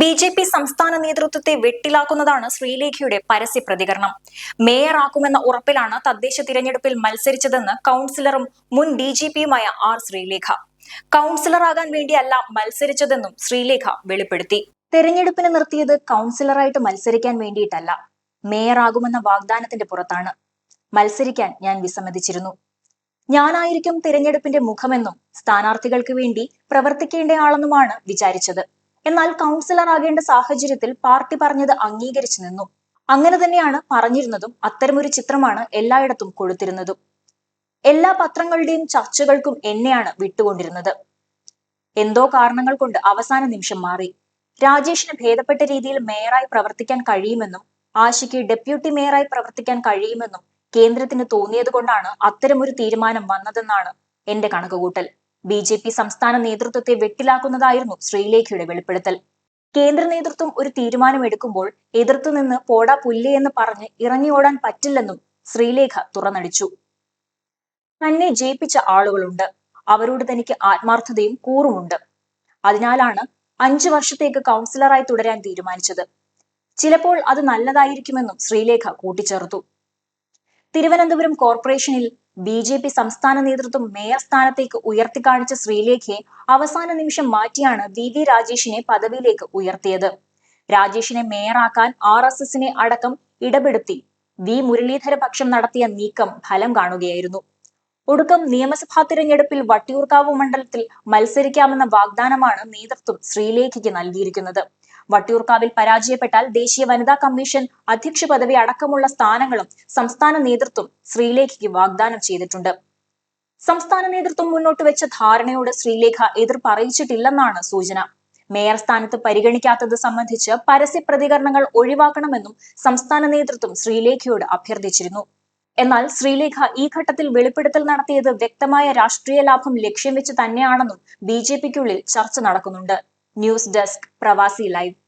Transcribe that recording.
B J P സംസ്ഥാന നേതൃത്വത്തെ വെട്ടിലാക്കുന്നതാണ് ശ്രീലേഖയുടെ പരസ്യ പ്രതികരണം. മേയറാക്കുമെന്ന ഉറപ്പിലാണ് തദ്ദേശ തിരഞ്ഞെടുപ്പിൽ മത്സരിച്ചതെന്ന് കൗൺസിലറും മുൻ ഡി ജി പിയുമായ ആർ ശ്രീലേഖ. കൗൺസിലറാകാൻ വേണ്ടിയല്ല മത്സരിച്ചതെന്നും ശ്രീലേഖ വെളിപ്പെടുത്തി. തെരഞ്ഞെടുപ്പിന് നിർത്തിയത് കൗൺസിലറായിട്ട് മത്സരിക്കാൻ വേണ്ടിയിട്ടല്ല മേയറാകുമെന്ന വാഗ്ദാനത്തിന്റെ പുറത്താണ്. മത്സരിക്കാൻ ഞാൻ വിസമ്മതിച്ചിരുന്നു. ഞാനായിരിക്കും തിരഞ്ഞെടുപ്പിന്റെ മുഖമെന്നും സ്ഥാനാർത്ഥികൾക്ക് വേണ്ടി പ്രവർത്തിക്കേണ്ടയാളെന്നുമാണ് വിചാരിച്ചത്. എന്നാൽ കൗൺസിലർ ആകേണ്ട സാഹചര്യത്തിൽ പാർട്ടി പറഞ്ഞത് അംഗീകരിച്ചു നിന്നു. അങ്ങനെ തന്നെയാണ് പറഞ്ഞിരുന്നതും അത്തരമൊരു ചിത്രമാണ് എല്ലായിടത്തും കൊടുത്തിരുന്നതും എല്ലാ പത്രങ്ങളുടെയും ചർച്ചകൾക്കും എന്നെയാണ് വിട്ടുകൊണ്ടിരുന്നത്. എന്തോ കാരണങ്ങൾ കൊണ്ട് അവസാന നിമിഷം മാറി. രാജേഷിന് ഭേദപ്പെട്ട രീതിയിൽ മേയറായി പ്രവർത്തിക്കാൻ കഴിയുമെന്നും ആശയ്ക്ക് ഡെപ്യൂട്ടി മേയറായി പ്രവർത്തിക്കാൻ കഴിയുമെന്നും കേന്ദ്രത്തിന് തോന്നിയത് കൊണ്ടാണ് അത്തരമൊരു തീരുമാനം വന്നതെന്നാണ് എന്റെ കണക്കുകൂട്ടൽ. ബി ജെ പി സംസ്ഥാന നേതൃത്വത്തെ വെട്ടിലാക്കുന്നതായിരുന്നു ശ്രീലേഖയുടെ വെളിപ്പെടുത്തൽ. കേന്ദ്ര നേതൃത്വം ഒരു തീരുമാനമെടുക്കുമ്പോൾ എതിർത്തുനിന്ന് പോടാ പുല്ലേ എന്ന് പറഞ്ഞ് ഇറങ്ങിയോടാൻ പറ്റില്ലെന്നും ശ്രീലേഖ തുറന്നടിച്ചു. തന്നെ ജയിപ്പിച്ച ആളുകളുണ്ട്. അവരോട് തനിക്ക് ആത്മാർത്ഥതയും കൂറുമുണ്ട്. അതിനാലാണ് അഞ്ചു വർഷത്തേക്ക് കൗൺസിലറായി തുടരാൻ തീരുമാനിച്ചത്. ചിലപ്പോൾ അത് നല്ലതായിരിക്കുമെന്നും ശ്രീലേഖ കൂട്ടിച്ചേർത്തു. തിരുവനന്തപുരം കോർപ്പറേഷനിൽ ബി ജെ പി സംസ്ഥാന നേതൃത്വം മേയർ സ്ഥാനത്തേക്ക് ഉയർത്തിക്കാണിച്ച ശ്രീലേഖയെ അവസാന നിമിഷം മാറ്റിയാണ് വി വി രാജേഷിനെ പദവിയിലേക്ക് ഉയർത്തിയത്. രാജേഷിനെ മേയറാക്കാൻ ആർ എസ് എസിനെ അടക്കം ഇടപെടുത്തി വി മുരളീധര പക്ഷം നടത്തിയ നീക്കം ഫലം കാണുകയായിരുന്നു. ഒടുക്കം നിയമസഭാ തിരഞ്ഞെടുപ്പിൽ വട്ടിയൂർക്കാവ് മണ്ഡലത്തിൽ മത്സരിക്കാമെന്ന വാഗ്ദാനമാണ് നേതൃത്വം ശ്രീലേഖയ്ക്ക് നൽകിയിരിക്കുന്നത്. വട്ടിയൂർക്കാവിൽ പരാജയപ്പെട്ടാൽ ദേശീയ വനിതാ കമ്മീഷൻ അധ്യക്ഷ പദവി അടക്കമുള്ള സ്ഥാനങ്ങളും സംസ്ഥാന നേതൃത്വം ശ്രീലേഖയ്ക്ക് വാഗ്ദാനം ചെയ്തിട്ടുണ്ട്. സംസ്ഥാന നേതൃത്വം മുന്നോട്ട് വെച്ച ധാരണയോട് ശ്രീലേഖ എതിർപ്പ് അറിയിച്ചിട്ടില്ലെന്നാണ് സൂചന. മേയർ സ്ഥാനത്ത് പരിഗണിക്കാത്തത് സംബന്ധിച്ച് പരസ്യ പ്രതികരണങ്ങൾ ഒഴിവാക്കണമെന്നും സംസ്ഥാന നേതൃത്വം ശ്രീലേഖയോട് അഭ്യർത്ഥിച്ചിരുന്നു. എന്നാൽ ശ്രീലേഖ ഈ ഘട്ടത്തിൽ വെളിപ്പെടുത്തൽ നടത്തിയത് വ്യക്തമായ രാഷ്ട്രീയ ലാഭം ലക്ഷ്യം വെച്ച് തന്നെയാണെന്നും ബി ചർച്ച നടക്കുന്നുണ്ട്. News desk Pravasi live.